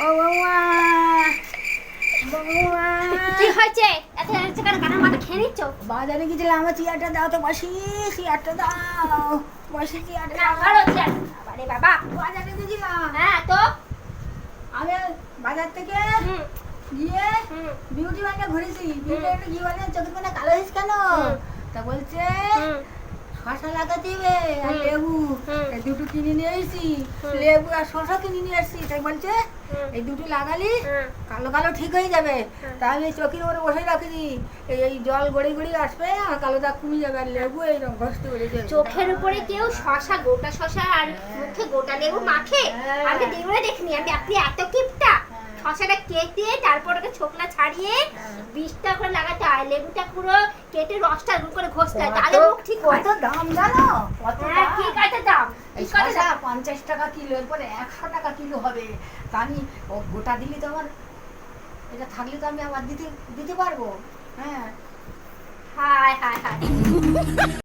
ও বৌমা বৌমা কি হয়েছে? এত হচ্ছে কেন কানের মাথা খেয়ে নিচ্ছ? বাজারে গেছিলাম আমার চেয়ারটা দাও তো বসি চেয়ারটা দাও। বসি চেয়ারটা দাও। আরে বাবা। বাজারে গেছিলাম হ্যাঁ তো? আমি বাজার থেকে গিয়ে বিউটি বানিয়ে ঘুরেছি। বিউটি বানিয়ে চোখের কোনা কালো হয়েছে কেন? তা বলছে শশা লাগাতে হবে আর লেবু। এই দুটো কিনে নিয়ে এসেছি লেবু আর শশা কিনে নিয়ে এসেছি তাই বলছে? এই দুটো লাগালি কালো কালো ঠিক হয়ে যাবে। তা আমি চকির উপরে বসে রাখি এই এই জল গড়ি গড়ি আসবে আর কালো দাগ কমে যাবে আর লেবু এইরকম ঘষতে উড়ে যাবে। চোখের উপরে কেউ শশা গোটা শশা আর মুখে গোটা লেবু মাখে? হ্যাঁ। আমি দেবরে দেখিনি আমি আপনি এত কিপটা? শশাটা কেটে তারপর ওকে ছোকলা ছাড়িয়ে বিষটা করে লাগাতে হয় লেবুটা পুরো কেটে রসটা গুঁড়ো করে ঘষতে হয়। তাহলে মুখ ঠিক কত দাম জানো? কত হ্যাঁ ঠিক কি কত দাম দাম পঞ্চাশ টাকা কিলো এরপরে একশো টাকা কিলো হবে। তা আমি ও গোটা দিলি তো আমার এটা থাকলে তো আমি আবার দিতে দিতে পারব। হ্যাঁ। হায় হায় হায়।